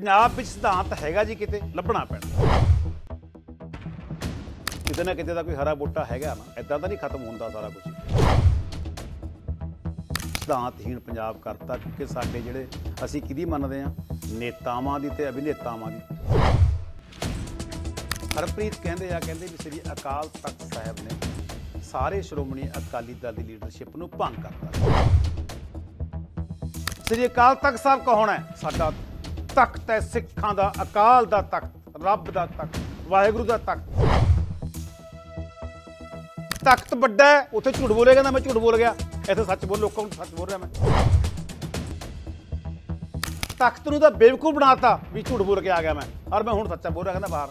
ਪੰਜਾਬ ਵਿੱਚ ਸਿਧਾਂਤ ਹੈਗਾ ਜੀ ਕਿਤੇ, ਲੱਭਣਾ ਪੈਣਾ। ਕਿਤੇ ਨਾ ਕਿਤੇ ਦਾ ਕੋਈ ਹਰਾ ਬੂਟਾ ਹੈਗਾ ਨਾ ਐਦਾਂ ਤਾਂ ਨਹੀਂ ਖਤਮ ਹੁੰਦਾ ਸਾਰਾ ਕੁਝ ਸਿਧਾਂਤਹੀਣ ਪੰਜਾਬ ਕਰਤਾ ਕਿਉਂਕਿ ਸਾਡੇ ਜਿਹੜੇ ਅਸੀਂ ਕਿਹਦੀ ਮੰਨਦੇ ਆ ਨੇਤਾਵਾਂ ਦੀ ਤੇ ਅਭਿਨੇਤਾਵਾਂ ਦੀ। ਹਰਪ੍ਰੀਤ ਕਹਿੰਦੇ ਆ, ਕਹਿੰਦੇ ਵੀ ਸ੍ਰੀ ਅਕਾਲ ਤਖਤ ਸਾਹਿਬ ਨੇ ਸਾਰੇ ਸ਼੍ਰੋਮਣੀ ਅਕਾਲੀ ਦਲ ਦੀ ਲੀਡਰਸ਼ਿਪ ਨੂੰ ਭੰਗ ਕਰਤਾ। ਸ੍ਰੀ ਅਕਾਲ ਤਖਤ ਸਾਹਿਬ ਕੌਣ ਹੈ? ਸਾਡਾ ਤਖਤ ਹੈ ਸਿੱਖਾਂ ਦਾ, ਅਕਾਲ ਦਾ ਤਖਤ, ਰੱਬ ਦਾ ਤਖਤ, ਵਾਹਿਗੁਰੂ ਦਾ ਤਖਤ। ਤਖਤ ਵੱਡਾ ਹੈ, ਉੱਥੇ ਝੂਠ ਬੋਲੇ ਕਹਿੰਦਾ ਮੈਂ ਝੂਠ ਬੋਲ ਗਿਆ। ਇੱਥੇ ਸੱਚ ਬੋਲ, ਲੋਕਾਂ ਨੂੰ ਸੱਚ ਬੋਲ ਰਿਹਾ ਮੈਂ। ਤਖਤ ਨੂੰ ਤਾਂ ਬੇਵਕੂਫ ਬਣਾਤਾ ਵੀ ਝੂਠ ਬੋਲ ਕੇ ਆ ਗਿਆ ਮੈਂ। ਔਰ ਮੈਂ ਹੁਣ ਸੱਚਾ ਬੋਲ ਰਿਹਾ ਕਹਿੰਦਾ ਬਾਹਰ।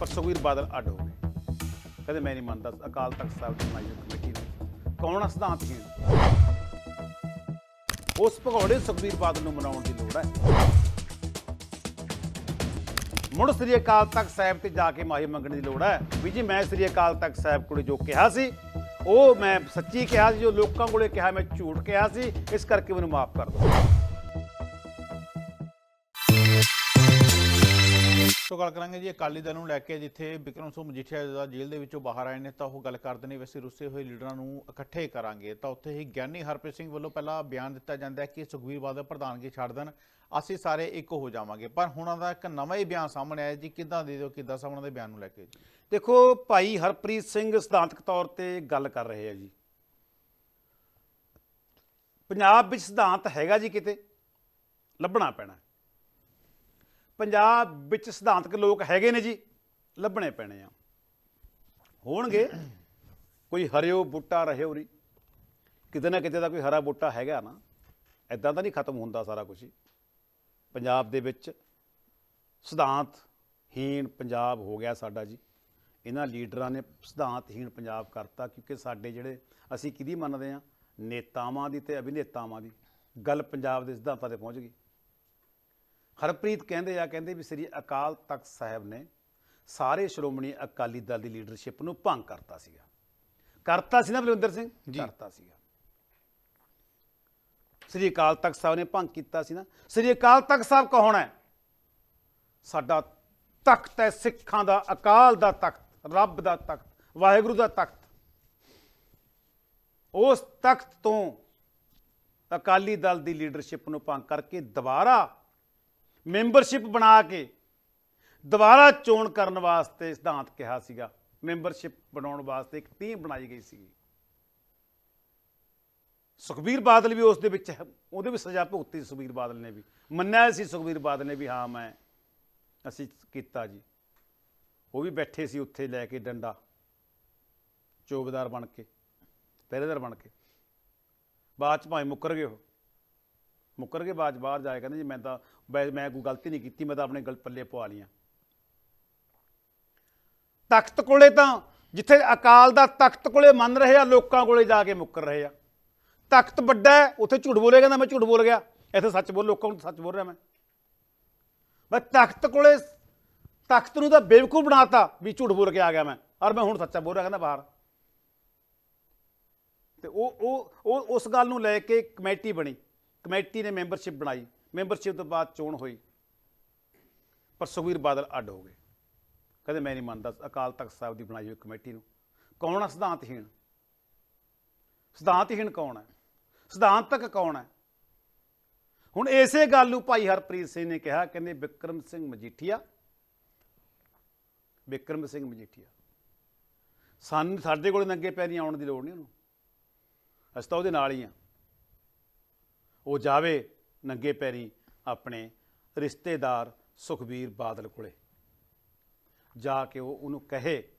ਪਰ ਸੁਖਬੀਰ ਬਾਦਲ ਅੱਡ ਹੋ ਗਏ। ਕਹਿੰਦੇ ਮੈਂ ਨਹੀਂ ਮੰਨਦਾ ਅਕਾਲ ਤਖਤ ਸਾਹਿਬ ਦੀ ਬਣਾਈ ਕਮੇਟੀ ਨੂੰ। ਕੌਣ ਸਿਧਾਂਤ ਕੀ ਉਸ ਭਗੌੜੇ ਸੁਖਬੀਰ ਬਾਦਲ ਨੂੰ ਮਨਾਉਣ ਦੀ ਲੋੜ ਹੈ। ਮੁੜ ਸ੍ਰੀ ਅਕਾਲ ਤਖਤ ਸਾਹਿਬ ਤੇ ਜਾ ਕੇ ਮਾਹੀ ਮੰਗਣ ਦੀ ਲੋੜ ਹੈ। ਵੀ ਜੀ, ਮੈਂ ਸ੍ਰੀ ਅਕਾਲ ਤਖਤ ਸਾਹਿਬ ਕੋਲੇ ਜੋ ਕਿਹਾ ਸੀ, ਉਹ ਮੈਂ ਸੱਚੀ ਕਿਹਾ ਸੀ, ਜੋ ਲੋਕਾਂ ਕੋਲੇ ਕਿਹਾ, ਮੈਂ ਝੂਠ ਕਿਹਾ ਸੀ, ਇਸ ਕਰਕੇ ਮੈਨੂੰ ਮਾਫ ਕਰ ਦਿਓ। ਸੋ ਗੱਲ ਕਰਾਂਗੇ ਜੀ, ਅਕਾਲੀ ਦਲ ਨੂੰ ਲੈ ਕੇ ਜਿੱਥੇ ਬਿਕਰਮ ਸਿੰਘ ਮਜੀਠੀਆ ਦਾ ਜੇਲ੍ਹ ਦੇ ਵਿੱਚੋਂ ਬਾਹਰ ਆਏ ਨੇ, ਤਾਂ ਉਹ ਗੱਲ ਕਰਦੇ ਨੇ, ਵੈਸੇ ਰੁੱਸੇ ਹੋਏ ਲੀਡਰਾਂ ਨੂੰ ਇਕੱਠੇ ਕਰਾਂਗੇ। ਤਾਂ ਉੱਥੇ ਹੀ ਗਿਆਨੀ ਹਰਪ੍ਰੀਤ ਸਿੰਘ ਵੱਲੋਂ ਪਹਿਲਾਂ ਬਿਆਨ ਦਿੱਤਾ ਜਾਂਦਾ ਹੈ ਕਿ ਸੁਖਬੀਰ ਬਾਦਲ ਪ੍ਰਧਾਨਗੀ ਛੱਡ ਦੇਣ, ਅਸੀਂ ਸਾਰੇ ਇੱਕ ਹੋ ਜਾਵਾਂਗੇ। ਪਰ ਹੁਣ ਉਹਨਾਂ ਦਾ ਇੱਕ ਨਵਾਂ ਹੀ ਬਿਆਨ ਸਾਹਮਣੇ ਆਇਆ ਜੀ, ਕਿੱਦਾਂ ਦੇ ਦਿਓ, ਕਿੱਦਾਂ ਸਾਹਮਣੇ ਦੇ ਬਿਆਨ ਨੂੰ ਲੈ ਕੇ ਦੇਖੋ, ਭਾਈ ਹਰਪ੍ਰੀਤ ਸਿੰਘ ਸਿਧਾਂਤਕ ਤੌਰ ਤੇ ਗੱਲ ਕਰ ਰਹੇ ਆ ਜੀ। ਪੰਜਾਬ ਵਿੱਚ ਸਿਧਾਂਤ ਹੈਗਾ ਜੀ ਕਿਤੇ, ਲੱਭਣਾ ਪੈਣਾ। ਪੰਜਾਬ ਵਿੱਚ ਸਿਧਾਂਤਕ ਲੋਕ ਹੈਗੇ ਨੇ ਜੀ, ਲੱਭਣੇ ਪੈਣੇ ਆ। ਹੋਣਗੇ, ਕੋਈ ਹਰਿਓ ਬੂਟਾ ਰਹਿਓ ਰੀ ਕਿਤੇ ਨਾ ਕਿਤੇ ਦਾ ਕੋਈ ਹਰਾ ਬੂਟਾ ਹੈਗਾ ਨਾ। ਐਦਾਂ ਤਾਂ ਨਹੀਂ ਖਤਮ ਹੁੰਦਾ ਸਾਰਾ ਕੁਝ ਪੰਜਾਬ ਦੇ ਵਿੱਚ ਸਿਧਾਂਤ ਹੀਣ ਪੰਜਾਬ ਹੋ ਗਿਆ ਸਾਡਾ ਜੀ। ਇਹਨਾਂ ਲੀਡਰਾਂ ਨੇ ਸਿਧਾਂਤ ਹੀਣ ਪੰਜਾਬ ਕਰਤਾ ਕਿਉਂਕਿ ਸਾਡੇ ਜਿਹੜੇ ਅਸੀਂ ਕਿਹਦੀ ਮੰਨਦੇ ਆ? ਨੇਤਾਵਾਂ ਦੀ ਤੇ ਅਭਿਨੇਤਾਵਾਂ ਦੀ। ਗੱਲ ਪੰਜਾਬ ਦੇ ਸਿਧਾਂਤਾਂ ਤੇ ਪਹੁੰਚ ਗਈ। ਹਰਪ੍ਰੀਤ ਕਹਿੰਦੇ ਆ ਕਹਿੰਦੇ ਵੀ ਸ੍ਰੀ ਅਕਾਲ ਤਖਤ ਸਾਹਿਬ ਨੇ ਸਾਰੇ ਸ਼੍ਰੋਮਣੀ ਅਕਾਲੀ ਦਲ ਦੀ ਲੀਡਰਸ਼ਿਪ ਨੂੰ ਭੰਗ ਕਰਤਾ ਸੀਗਾ। ਕਰਤਾ ਸੀ ਨਾ ਬਲਵਿੰਦਰ ਸਿੰਘ? ਕਰਤਾ ਸੀਗਾ। ਸ੍ਰੀ ਅਕਾਲ ਤਖਤ ਸਾਹਿਬ ਨੇ ਭੰਗ ਕੀਤਾ ਸੀ ਨਾ। ਸ੍ਰੀ ਅਕਾਲ ਤਖਤ ਸਾਹਿਬ ਕੌਣ ਹੈ? ਸਾਡਾ ਤਖਤ ਹੈ ਸਿੱਖਾਂ ਦਾ ਅਕਾਲ ਦਾ ਤਖਤ ਰੱਬ ਦਾ ਤਖਤ ਵਾਹਿਗੁਰੂ ਦਾ ਤਖਤ। ਉਸ ਤਖਤ ਤੋਂ ਅਕਾਲੀ ਦਲ ਦੀ ਲੀਡਰਸ਼ਿਪ ਨੂੰ ਭੰਗ ਕਰਕੇ ਦੁਬਾਰਾ ਮੈਂਬਰਸ਼ਿਪ ਬਣਾ ਕੇ ਦੁਬਾਰਾ ਚੋਣ ਕਰਨ ਵਾਸਤੇ ਸਿਧਾਂਤ ਕਿਹਾ ਸੀਗਾ। ਮੈਂਬਰਸ਼ਿਪ ਬਣਾਉਣ ਵਾਸਤੇ ਇੱਕ ਟੀਮ ਬਣਾਈ ਗਈ ਸੀ ਸੁਖਬੀਰ ਬਾਦਲ ਵੀ ਉਸ ਦੇ ਵਿੱਚ ਹੈ। ਉਹਦੇ ਵੀ ਸਜ਼ਾ ਭੁਗਤੀ ਸੁਖਬੀਰ ਬਾਦਲ ਨੇ ਵੀ। ਮੰਨਿਆ ਸੀ ਸੁਖਬੀਰ ਬਾਦਲ ਨੇ ਵੀ, ਹਾਂ, ਮੈਂ, ਅਸੀਂ ਕੀਤਾ ਜੀ। ਉਹ ਵੀ ਬੈਠੇ ਸੀ ਉੱਥੇ ਲੈ ਕੇ ਡੰਡਾ। ਚੋਬਦਾਰ ਬਣ ਕੇ, ਪਹਿਰੇਦਾਰ ਬਣ ਕੇ। ਬਾਅਦ ਚ ਭਾਵੇਂ ਮੁੱਕਰ ਗਏ ਉਹ। ਮੁੱਕਰ ਕੇ ਬਾਅਦ 'ਚ ਬਾਹਰ ਜਾਏ ਕਹਿੰਦੇ ਜੀ ਮੈਂ ਤਾਂ ਬੈ- ਮੈਂ ਕੋਈ ਗਲਤੀ ਨਹੀਂ ਕੀਤੀ, ਮੈਂ ਤਾਂ ਆਪਣੇ ਗਲ ਪੱਲੇ ਪਵਾ ਲੀਆਂ ਤਖਤ ਕੋਲੇ ਤਾਂ ਜਿੱਥੇ ਅਕਾਲ ਦਾ ਤਖਤ ਕੋਲੇ ਮੰਨ ਰਹੇ ਆ, ਲੋਕਾਂ ਕੋਲੇ ਜਾ ਕੇ ਮੁੱਕਰ ਰਹੇ ਆ। ਤਖਤ ਵੱਡਾ ਹੈ, ਉੱਥੇ ਝੂਠ ਬੋਲੇ ਕਹਿੰਦਾ ਮੈਂ ਝੂਠ ਬੋਲ ਗਿਆ। ਇੱਥੇ ਸੱਚ ਬੋਲ, ਲੋਕਾਂ ਨੂੰ ਸੱਚ ਬੋਲ ਰਿਹਾ ਮੈਂ। ਮੈਂ ਤਖਤ ਕੋਲੇ ਤਖਤ ਨੂੰ ਤਾਂ ਬੇਵਕੂਫ ਬਣਾਤਾ ਵੀ ਝੂਠ ਬੋਲ ਕੇ ਆ ਗਿਆ ਮੈਂ, ਔਰ ਮੈਂ ਹੁਣ ਸੱਚਾ ਬੋਲ ਰਿਹਾ ਕਹਿੰਦਾ ਬਾਹਰ। ਤੇ ਉਹ ਉਹ ਉਹ ਉਸ ਗੱਲ ਨੂੰ ਲੈ ਕੇ ਕਮੇਟੀ ਬਣੀ। ਕਮੇਟੀ ਨੇ ਮੈਂਬਰਸ਼ਿਪ ਬਣਾਈ। ਮੈਂਬਰਸ਼ਿਪ ਤੋਂ ਬਾਅਦ ਚੋਣ ਹੋਈ। ਪਰ ਸੁਖਬੀਰ ਬਾਦਲ ਅੱਡ ਹੋ ਗਏ। ਕਹਿੰਦੇ ਮੈਂ ਨਹੀਂ ਮੰਨਦਾ ਅਕਾਲ ਤਖਤ ਸਾਹਿਬ ਦੀ ਬਣਾਈ ਹੋਈ ਕਮੇਟੀ ਨੂੰ। ਕੌਣ ਆ ਸਿਧਾਂਤਹੀਣ? ਸਿਧਾਂਤਹੀਣ ਕੌਣ ਹੈ? ਸਿਧਾਂਤਕ ਕੌਣ ਹੈ? ਹੁਣ ਇਸੇ ਗੱਲ ਨੂੰ ਭਾਈ ਹਰਪ੍ਰੀਤ ਸਿੰਘ ਨੇ ਕਿਹਾ, ਕਹਿੰਦੇ ਵਿਕਰਮ ਸਿੰਘ ਮਜੀਠੀਆ। ਵਿਕਰਮ ਸਿੰਘ ਮਜੀਠੀਆ। ਸਾਨੂੰ ਸਾਡੇ ਕੋਲ ਨੰਗੇ ਪੈਰੀ ਆਉਣ ਦੀ ਲੋੜ ਨਹੀਂ ਉਹਨੂੰ। ਅਸੀਂ ਤਾਂ ਉਹਦੇ ਨਾਲ ਹੀ ਆ ਉਹ ਜਾਵੇ ਨੰਗੇ ਪੈਰੀ ਆਪਣੇ ਰਿਸ਼ਤੇਦਾਰ ਸੁਖਬੀਰ ਬਾਦਲ ਕੋਲੇ। ਜਾ ਕੇ ਉਹ ਉਹਨੂੰ ਕਹੇ,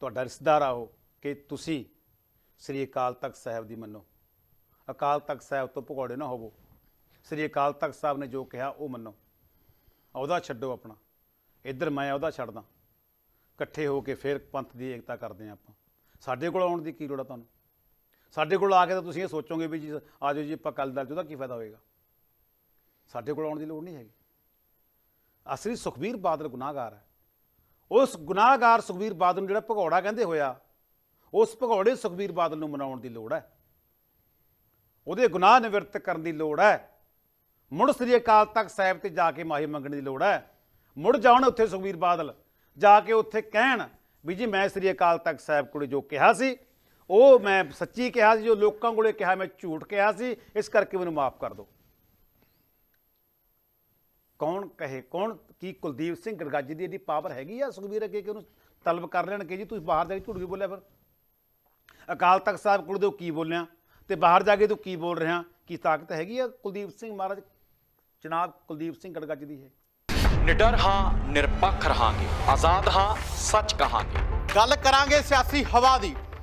ਤੁਹਾਡਾ ਰਿਸ਼ਤੇਦਾਰ ਆਓ ਕਿ ਤੁਸੀਂ ਸ੍ਰੀ ਅਕਾਲ ਤਖਤ ਸਾਹਿਬ ਦੀ ਮੰਨੋ। ਅਕਾਲ ਤਖਤ ਸਾਹਿਬ ਤੋਂ ਭਗੌੜੇ ਨਾ ਹੋਵੋ। ਸ੍ਰੀ ਅਕਾਲ ਤਖਤ ਸਾਹਿਬ ਨੇ ਜੋ ਕਿਹਾ ਉਹ ਮੰਨੋ। ਉਹਦਾ ਛੱਡੋ ਆਪਣਾ। ਇੱਧਰ ਮੈਂ ਉਹਦਾ ਛੱਡਦਾ। ਇਕੱਠੇ ਹੋ ਕੇ ਫਿਰ ਪੰਥ ਦੀ ਏਕਤਾ ਕਰਦੇ ਹਾਂ ਆਪਾਂ। ਸਾਡੇ ਕੋਲ ਆਉਣ ਦੀ ਕੀ ਲੋੜ ਆ ਤੁਹਾਨੂੰ? ਸਾਡੇ ਕੋਲ ਆ ਕੇ ਤਾਂ ਤੁਸੀਂ ਇਹ ਸੋਚੋਗੇ ਵੀ ਜੀ, ਆ ਜਾਓ ਜੀ, ਆਪਾਂ ਕੱਲ ਦਾ ਉਹਦਾ ਕੀ ਫਾਇਦਾ ਹੋਏਗਾ? ਸਾਡੇ ਕੋਲ ਆਉਣ ਦੀ ਲੋੜ ਨਹੀਂ ਹੈਗੀ। ਅਸਲੀ ਸੁਖਬੀਰ ਬਾਦਲ ਗੁਨਾਹਗਾਰ ਹੈ। ਉਸ ਗੁਨਾਹਗਾਰ ਸੁਖਬੀਰ ਬਾਦਲ ਨੂੰ ਜਿਹੜਾ ਭਗੌੜਾ ਕਹਿੰਦੇ ਹੋਇਆ, ਉਸ ਭਗੌੜੇ ਸੁਖਬੀਰ ਬਾਦਲ ਨੂੰ ਮਨਾਉਣ ਦੀ ਲੋੜ ਹੈ। ਉਹਦੇ ਗੁਨਾਹ ਨਿਵਰਤ ਕਰਨ ਦੀ ਲੋੜ ਹੈ। ਮੁੜ ਸ੍ਰੀ ਅਕਾਲ ਤਖਤ ਸਾਹਿਬ ਤੇ ਜਾ ਕੇ ਮਾਹੀ ਮੰਗਣ ਦੀ ਲੋੜ ਹੈ। ਮੁੜ ਜਾਣ ਉੱਥੇ ਸੁਖਬੀਰ ਬਾਦਲ, ਜਾ ਕੇ ਉੱਥੇ ਕਹਿਣ ਵੀ ਜੀ ਮੈਂ ਸ੍ਰੀ ਅਕਾਲ ਤਖਤ ਸਾਹਿਬ ਕੋਲ ਜੋ ਕਿਹਾ ਸੀ ਉਹ ਮੈਂ ਸੱਚੀ ਕਿਹਾ ਸੀ ਜੋ ਲੋਕਾਂ ਕੋਲੇ ਕਿਹਾ ਮੈਂ ਝੂਠ ਕਿਹਾ ਸੀ ਇਸ ਕਰਕੇ ਮੈਨੂੰ ਮਾਫ ਕਰ ਦਿਓ। ਕੌਣ ਕਹੇ ਕੌਣ ਕੀ ਕੁਲਦੀਪ ਸਿੰਘ ਗੜਗਾਜੀ ਦੀ ਇਹਦੀ ਪਾਵਰ ਹੈਗੀ ਆ ਸੁਖਬੀਰ ਅੱਗੇ ਕਿ ਉਹਨੂੰ ਤਲਬ ਕਰ ਲੈਣ ਕਿ ਜੀ? ਤੁਸੀਂ ਬਾਹਰ ਜਾ ਕੇ ਝੂਠ ਵੀ ਬੋਲਿਆ ਫਿਰ। ਅਕਾਲ ਤਖਤ ਸਾਹਿਬ ਕੋਲ ਦੇ ਕੀ ਬੋਲਿਆ? ਤੇ ਬਾਹਰ ਜਾ ਕੇ ਤੂੰ ਕੀ ਬੋਲ ਰਿਹਾ? ਕੀ ਤਾਕਤ ਹੈਗੀ ਆ ਕੁਲਦੀਪ ਸਿੰਘ ਮਹਾਰਾਜ? ਜਨਾਬ ਕੁਲਦੀਪ ਸਿੰਘ ਗੜਗਾਜੀ ਦੀ ਹੈ ਨਿਡਰ ਹਾਂ ਨਿਰਪੱਖ ਰਹਾਂਗੇ। ਆਜ਼ਾਦ ਹਾਂ ਸੱਚ ਕਹਾਂਗੇ। ਗੱਲ ਕਰਾਂਗੇ ਸਿਆਸੀ ਹਵਾ ਦੀ।